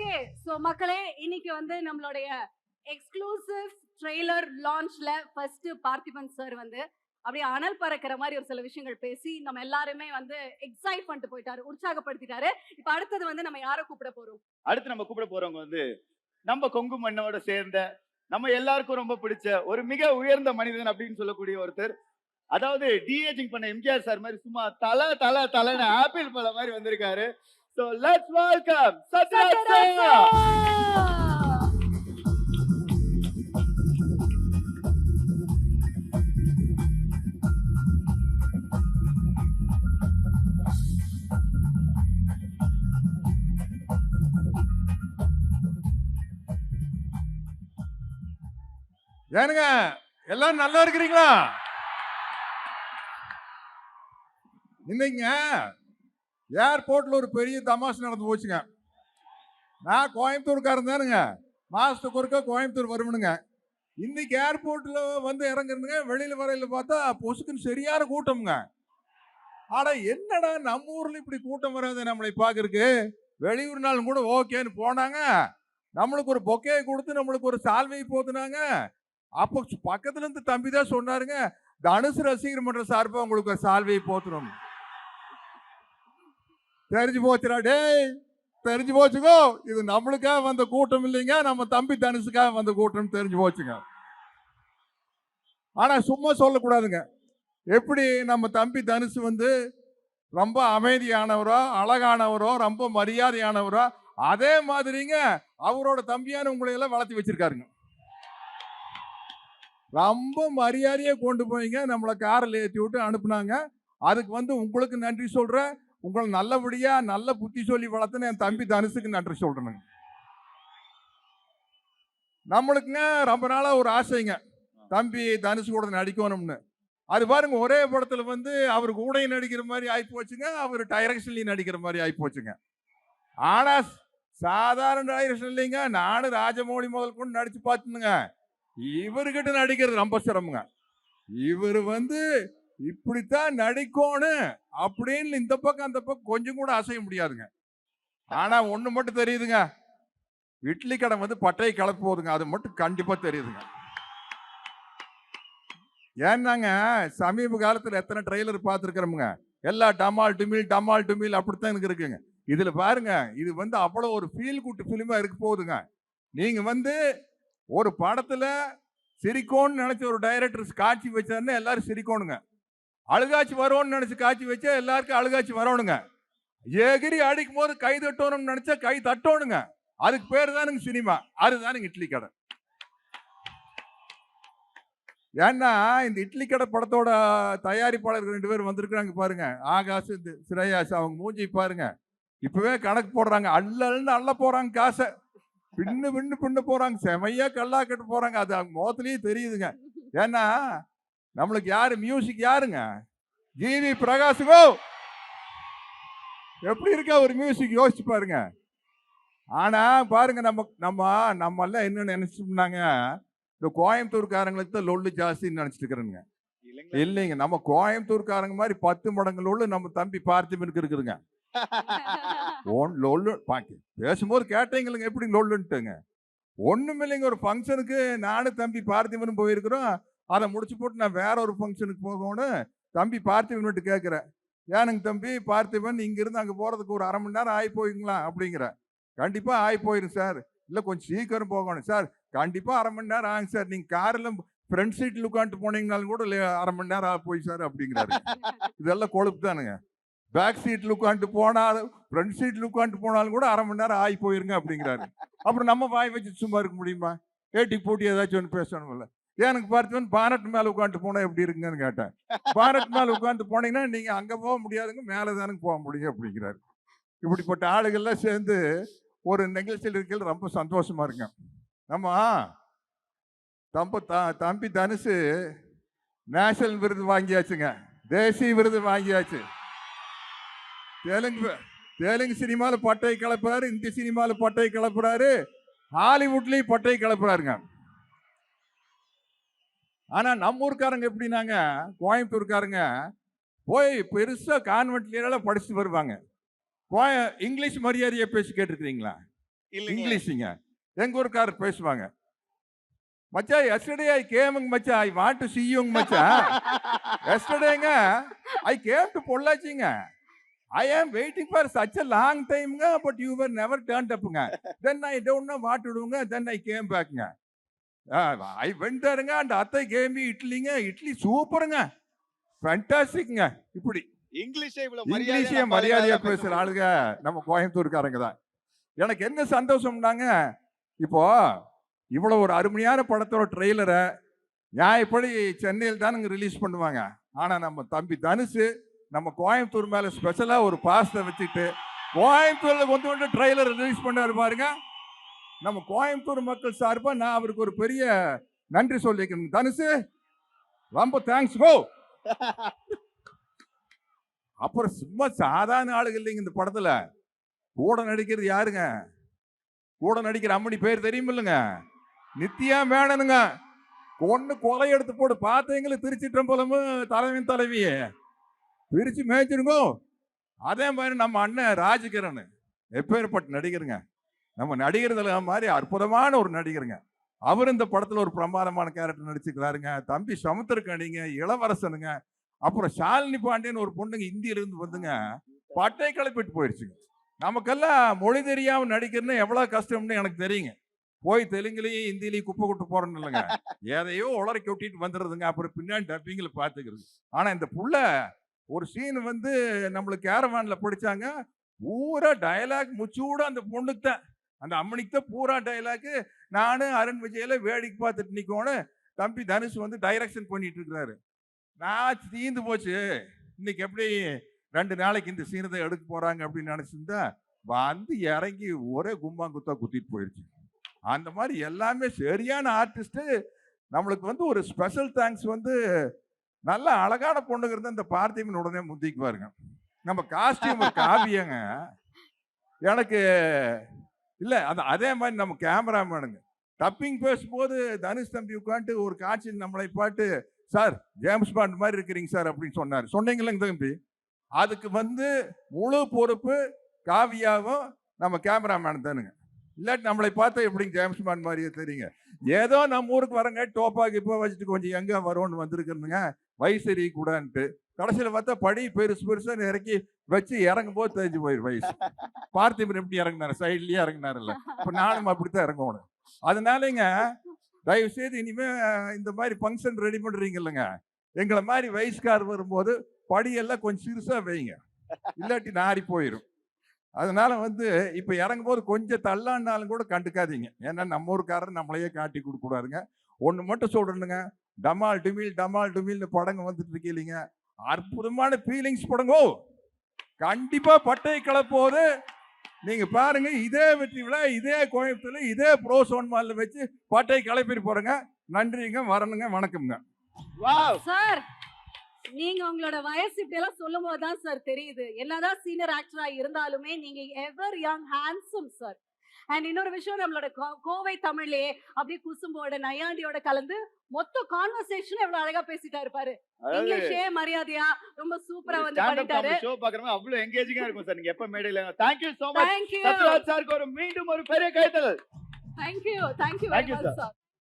Okay so மக்களே இன்னைக்கு வந்து நம்மளுடைய எக்ஸ்க்ளூசிவ் ட்ரெய்லர் லான்ச்ல ஃபர்ஸ்ட் பார்த்திபன் சார் வந்து அப்படியே அனல் பறக்கிற மாதிரி ஒரு சில விஷயங்கள் பேசி நம்ம எல்லாருமே வந்து எக்ஸைட் பண்ணிட்டு போயிட்டாரு உற்சாகப்படுத்திட்டாரு. இப்ப அடுத்தது வந்து நம்ம யாரை கூப்பிட போறோம்? அடுத்து நம்ம கூப்பிட போறவங்க வந்து நம்ம கொங்கு மண்ணோட சேர்ந்த நம்ம எல்லாருக்கும் ரொம்ப பிடிச்ச ஒரு மிக உயர்ந்த மனிதன் அப்படின்னு சொல்லக்கூடிய ஒருத்தர். அதாவது டிஏஜிங் பண்ண எம்ஜிஆர் சார் மாதிரி சும்மா தல தல தலைன்னு ஆப்பிள் பழம் மாதிரி வந்திருக்காரு. So let's welcome Sathyaraj sir ஏனுங்க எல்லாரும் நல்லா இருக்கிறீங்களா? இன்னைங்க ஏர்போர்ட்ல ஒரு பெரிய தமாஷ் நடந்து போச்சுங்க. நான் கோயம்புத்தூர்காரன் தானுங்க. மாசத்துக்கு ஒருக்கா கோயம்புத்தூர் வருவனுங்க. இன்னைக்கு ஏர்போர்ட்ல வந்து இறங்குறதுங்க வெளியில வரையில பார்த்தா பொசுக்குன்னு சரியான கூட்டம்ங்க. ஆனா என்னடா நம்ம ஊர்ல இப்படி கூட்டம் வராது நம்மளை பாக்குறதுக்கு வெளியூர் நாள் கூட ஓகேன்னு போனாங்க. நம்மளுக்கு ஒரு பொக்கையை கொடுத்து நம்மளுக்கு ஒரு சால்வை போத்துனாங்க. அப்போ பக்கத்துல இருந்து தம்பி தான் சொன்னாருங்க தனுசு ரசிகர் மன்ற சார்பாக உங்களுக்கு ஒரு சால்வையை போத்துறோம் தெரிஞ்சு போச்சுடா டேய் தெரிஞ்சு போச்சுக்கோ. இது நம்மளுக்காக வந்த கூட்டம் இல்லைங்க நம்ம தம்பி தனுசுக்காக வந்த கூட்டம் தெரிஞ்சு போச்சுங்க. ஆனா சும்மா சொல்லக்கூடாதுங்க. எப்படி நம்ம தம்பி தனுசு வந்து ரொம்ப அமைதியானவரோ அழகானவரோ ரொம்ப மரியாதையானவரோ அதே மாதிரிங்க அவரோட தம்பியான உங்களை எல்லாம் வளர்த்தி வச்சிருக்காருங்க. ரொம்ப மரியாதையை கொண்டு போய்ங்க நம்மளை காரில் ஏற்றி விட்டு அனுப்புனாங்க. அதுக்கு வந்து உங்களுக்கு நன்றி சொல்கிறேன் உங்களை நல்லபடியா நல்ல புத்தி சொல்லி வளர்த்துன்னு என் தம்பி தனுசுக்கு நன்றி சொல்றேனுங்க. நம்மளுக்குங்க ரொம்ப நாளா ஒரு ஆசைங்க. தம்பி தனுசு கூட நடிக்கணும்னு. அது பாருங்க ஒரே படத்துல வந்து அவர் கூடை நடிக்கிற மாதிரி ஆகி போச்சுங்க அவர் டைரக்ஷன்லேயும் நடிக்கிற மாதிரி ஆகி போச்சுங்க ஆனா சாதாரண டைரக்ஷன் இல்லைங்க. நானும் ராஜமௌழி முதல் கொண்டு நடிச்சு பார்த்துனுங்க. இவர்கிட்ட நடிக்கிறது ரொம்ப சிரமங்க. இவர் வந்து இப்படித்தான் நடிக்கணும் அப்படின்னு இந்த பக்கம் அந்த பக்கம் கொஞ்சம் கூட அசைய முடியாதுங்க. ஆனா ஒண்ணு மட்டும் தெரியுதுங்க. இட்லி கடை வந்து பட்டையை கலப்பு போகுதுங்க அது மட்டும் கண்டிப்பா தெரியுதுங்க. ஏன்னாங்க சமீப காலத்தில் எத்தனை ட்ரெய்லர் பார்த்துருக்குறோமுங்க. எல்லா டமால் டுமில் டமால் டுமில் அப்படித்தான் எனக்கு இருக்குங்க. இதில் பாருங்க இது வந்து அவ்வளோ ஒரு ஃபீல் கூட்டு ஃபிலிமாக இருக்க போகுதுங்க. நீங்கள் வந்து ஒரு படத்தில் சிரிக்கோன்னு நினச்ச ஒரு டைரக்டர் காட்சி வச்சாருன்னா எல்லாரும் சிரிக்கோணுங்க. அழுகாச்சி வரும்னு நினச்சி காட்சி வச்சா எல்லாருக்கும் அழுகாச்சி வரணுங்க. எகிரி அடிக்கும் போது கை தட்டணும்னு நினச்சா கை தட்டணுங்க. அதுக்கு பேர் தானுங்க சினிமா. அதுதானுங்க இட்லி கடை. ஏன்னா இந்த இட்லி கடை படத்தோட தயாரிப்பாளர்கள் ரெண்டு பேர் வந்திருக்கிறாங்க பாருங்க. ஆகாஷ் இந்த சிரேயாஸ் அவங்க மூஞ்சி பாருங்க. இப்பவே கணக்கு போடுறாங்க. அள்ளல்னு அள்ள போறாங்க காசை. பின்னு பின்னு பின்னு போறாங்க. செமையா கல்லா கட்டு போறாங்க. அது அவங்க முகத்திலேயே தெரியுதுங்க. ஏன்னா நம்மளுக்கு யாரு மியூசிக் யாருங்க? ஜிவி பிரகாஷுகோ எப்படி இருக்கா ஒரு மியூசிக் யோசிச்சு பாருங்க. ஆனா பாருங்க நம்ம நம்ம நம்ம எல்லாம் என்ன நினைச்சோம்னாங்க இந்த கோயம்புத்தூர்காரங்களுக்கு தான் லொல்லு ஜாஸ்தின்னு நினைச்சிட்டு இருக்கிறேங்க இல்லைங்க நம்ம கோயம்புத்தூர்காரங்க மாதிரி பத்து மடங்கு லொல்லு நம்ம தம்பி பார்த்திபனுக்கு இருக்குதுங்க. ஒன் லொல்லு பாக்கி பேசும்போது கேட்டீங்களுங்க எப்படி லொல்லுன்ட்டுங்க. ஒண்ணும் இல்லைங்க ஒரு ஃபங்க்ஷனுக்கு நானும் தம்பி பார்த்திபனும் போயிருக்கிறோம். அதை முடிச்சு போட்டு நான் வேற ஒரு ஃபங்க்ஷனுக்கு போகணும் தம்பி பார்த்திபன் கேட்குறேன் ஏனுங்க தம்பி பார்த்திபன் இங்கிருந்து அங்கே போகிறதுக்கு ஒரு அரை மணி நேரம் ஆகி போயிங்களா அப்படிங்கிறேன் கண்டிப்பாக ஆகி போயிடும் சார். இல்லை கொஞ்சம் சீக்கிரம் போகணும் சார். கண்டிப்பாக அரை மணி நேரம் ஆகும் சார். நீங்கள் காரில் ஃப்ரண்ட் சீட்டில் உட்காந்துட்டு போனீங்கனாலும் கூட இல்லை அரை மணி நேரம் ஆக போய் சார் அப்படிங்கிறாரு. இதெல்லாம் கொழுப்பு தானுங்க. பேக் சீட்டில் உட்காந்துட்டு போனாலும் ஃப்ரண்ட் சீட்டில் உட்காந்துட்டு போனாலும் கூட அரை மணி நேரம் ஆகி போயிருங்க அப்படிங்கிறாரு. அப்புறம் நம்ம வாய் வச்சு சும்மா இருக்க முடியுமா? ஏட்டி போட்டி ஏதாச்சும் ஒன்று பேசணும்ல. எனக்கு பார்த்தவன் பானட் மேலே உட்காந்து போனால் எப்படி இருக்குங்கன்னு கேட்டேன். பானட் மேலே உட்காந்து போனீங்கன்னா நீங்கள் அங்கே போக முடியாதுங்க மேலே தானே போக முடியும் அப்படிங்கிறாரு. இப்படிப்பட்ட ஆளுகள்லாம் சேர்ந்து ஒரு நிகழ்ச்சியில் இருக்கிறது ரொம்ப சந்தோஷமா இருக்குங்க. ஆமா தம்ப த- தம்பி தனுசு நேஷனல் விருது வாங்கியாச்சுங்க. தேசிய விருது வாங்கியாச்சு. தெலுங்கு தெலுங்கு சினிமாவில் பட்டை கிளப்புறாரு இந்தி சினிமாவில் பட்டை கிளப்புறாரு ஹாலிவுட்லேயும் பட்டை கிளப்புறாருங்க ஆனா நம்ம ஊர்க்காரங்க எப்படின்னாங்க கோயம்புத்தூர்காரங்க போய் பெருசா கான்வென்ட்லாம் படிச்சுட்டு வருவாங்க. கோய இங்கிலீஷ் மரியாதையை பேசி கேட்டிருக்கிறீங்களா? இங்கிலீஷுங்க. எங்க ஊருக்காரர் பேசுவாங்க. மச்சான் எஸ்டர்டே ஐ கேமுங்க மச்சான் ஐ வாண்ட் டு see யூங்க மச்சான் எஸ்டர்டேங்க I came to பொள்ளாச்சிங்க. I am waiting for such a long டைம்ங்க but you were never turn அப்புங்க then I don't know what டூங்க then I came பேக்குங்க ஐ வெண்ட் தேருங்க அந்த அத்தை கேமி இட்லிங்க இட்லி சூப்பருங்க. ஃபேண்டாஸ்டிக்ங்க இப்படி. இங்கிலீஷே இவ்வளவு இங்கிலீஷே மரியாதையா பேசுற ஆளுங்க நம்ம கோயம்புத்தூர்காரங்க தான். எனக்கு என்ன சந்தோஷம்னாங்க இப்போ இவ்வளவு ஒரு அருமையான படத்தோட ட்ரெய்லரை நியாயப்படி சென்னையில் தானுங்க ரிலீஸ் பண்ணுவாங்க. ஆனா நம்ம தம்பி தனுஷு நம்ம கோயம்புத்தூர் மேல ஸ்பெஷலா ஒரு பாசத்தை வச்சுட்டு கோயம்புத்தூர்ல கொண்டு வந்து ட்ரெய்லர் ரிலீஸ் பண்ணாரு பாருங்க. நம்ம கோயம்புத்தூர் மக்கள் சார்பா நான் அவருக்கு ஒரு பெரிய நன்றி சொல்லிக்கிறேன். தனுஷு ரொம்ப தேங்க்ஸ் கோ அப்புறம் சும்மா சாதாரண ஆளுங்க இல்லைங்க இந்த படத்துல. கூட நடிக்கிறது யாருங்க? கூட நடிக்கிற அம்மணி பேர் தெரியுமில்லைங்க? நித்யா மேனனுங்க. ஒண்ணு கொலை எடுத்து போட்டு பார்த்தீங்களா திருச்சிற்றம்பலமும் தலைவன் தலைவி பிரிச்சு மேய்ச்சிருங்கோ. அதே மாதிரி நம்ம அண்ணன் ராஜகிரண் எப்பேற்பட்ட நடிகருங்க. நம்ம நடிகர்துல மாதிரி அற்புதமான ஒரு நடிகருங்க. அவர் இந்த படத்துல ஒரு பிரமாதமான கேரக்டர் நடிச்சுக்கிறாருங்க தம்பி சமுத்திரக்கணிங்க இளவரசனுங்க அப்புறம் ஷாலினி பாண்டியன் ஒரு பொண்ணுங்க இந்தியில இருந்து வந்துங்க பட்டை கிளப்பிட்டு போயிடுச்சுங்க நமக்கெல்லாம் மொழி தெரியாம நடிக்கிறதுன்னு எவ்வளவு கஷ்டம்னு எனக்கு தெரியுங்க. போய் தெலுங்குலயும் இந்தியிலையும் குப்பை கொட்டு போறோன்னு இல்லைங்க. எதையோ உளறி கொட்டிட்டு வந்துடுறதுங்க. அப்புறம் பின்னாடி டப்பிங்கில் பார்த்துக்கிறது. ஆனா இந்த புள்ள ஒரு சீன் வந்து நம்மளுக்கு கேரவான்ல பிடிச்சாங்க. பூரா டயலாக் முச்சூட அந்த பொண்ணுக்கு தான் அந்த அம்மனிக்கு தான் பூரா டைலாக்கு நானும் அருண் விஜயில வேடிக்கை பார்த்துட்டு நிற்கோன்னு தம்பி தனுஷ் வந்து டைரக்ஷன் பண்ணிட்டு இருக்கிறாரு நான் தீந்து போச்சு. இன்னைக்கு எப்படி ரெண்டு நாளைக்கு இந்த சீனத்தை எடுக்க போறாங்க அப்படின்னு நினைச்சிருந்தா வந்து இறங்கி ஒரே கும்பாங்குத்தா குத்திட்டு போயிடுச்சு அந்த மாதிரி எல்லாமே சரியான ஆர்டிஸ்ட்டு நம்மளுக்கு வந்து ஒரு ஸ்பெஷல் தேங்க்ஸ் வந்து நல்ல அழகான பொண்ணுங்க இருந்தா இந்த பார்த்திபன் உடனே முந்திக்கு பாருங்க நம்ம காஸ்டியூம் காவியங்க. எனக்கு இல்லை அந்த அதே மாதிரி நம்ம கேமராமேனுங்க. டப்பிங் பேசும்போது தனுஷ் தம்பி உட்காந்துட்டு ஒரு காட்சியில் நம்மளை பாட்டு சார் ஜேம்ஸ் பாண்ட் மாதிரி இருக்கிறீங்க சார் அப்படின்னு சொன்னார். சொன்னீங்களேங்க தம்பி? அதுக்கு வந்து முழு பொறுப்பு காவியாவும் நம்ம கேமராமேன் தானுங்க. இல்லாட்டி நம்மளை பார்த்தா எப்படிங்க ஜேம்ஸ் பாண்ட் மாதிரியே தெரியுங்க. ஏதோ நம்ம ஊருக்கு வரங்க டோப்பாக்கு இப்போ வச்சுட்டு கொஞ்சம் எங்கே வரோன்னு வந்திருக்கிறதுங்க வயசு கூடான்ட்டு. கடைசியில் பார்த்தா படி பெருசு பெருசா இறக்கி வச்சு இறங்கும் போது தெரிஞ்சு போயிரு வயசு. பார்த்திபன் எப்படி இறங்கினாரு? சைட்லயே இறங்கினாருல்ல. இப்போ நானும் அப்படித்தான் இறங்கணும் அதனாலங்க தயவு செய்து இனிமே அஹ், இந்த மாதிரி ஃபங்க்ஷன் ரெடி பண்றீங்க இல்லைங்க எங்களை மாதிரி வயசுக்கார் வரும்போது படியெல்லாம் கொஞ்சம் சிறுசா வைங்க. இல்லாட்டி நாரி போயிடும் அதனால வந்து இப்ப இறங்கும் போது கொஞ்சம் தள்ளாண்டாலும் கூட கண்டுக்காதீங்க. ஏன்னா நம்ம ஊருக்காரர் நம்மளையே காட்டி கொடுக்க கூடாதுங்க ஒண்ணு மட்டும் சொல்றேனுங்க. டமால் டுமில் டமால் டுமில்னு படங்க வந்துட்டு இருக்கீங்க அற்புதமான ஃபீலிங்ஸ் படங்கோ. கண்டிப்பா பட்டை கிளப்போது நீங்க பாருங்க இதே வெற்றி விழா இதே கோயம்புத்தூர்ல இதே ப்ரோசோன் மால்ல வச்சு பட்டை கிளப்பிட்டு போறேங்க. நன்றிங்க வரணுங்க வணக்கம்ங்க. வாவ் சார் நீங்க உங்களோட வயசு இப்படி எல்லாம் சொல்லும் போதுதான் சார் தெரியுது. என்னதான் சீனியர் ஆக்டரா இருந்தாலுமே நீங்க ever young handsome sir and இன்னொரு விஷயம் நம்மளோட கோவை தமிழ்லயே அப்படியே குசும்போட நையாண்டியோட கலந்து மொத்த கான்வர்சேஷன் எவ்வளவு அழகா பேசிட்டாரு பாரு அதாவது இங்கிலீஷே மரியாதையா ரொம்ப சூப்பரா வந்து பண்ணிட்டாரு. ஷோ பாக்குறவங்க அவ்வளவு எங்கேஜிங்கா இருக்கும் சார். நீங்க எப்ப மேடையில thank you so much thank you Sathyaraj சாருக்கு ஒரு மீண்டும் ஒரு பெரிய கைத்தல் thank you thank you Thank you, much sir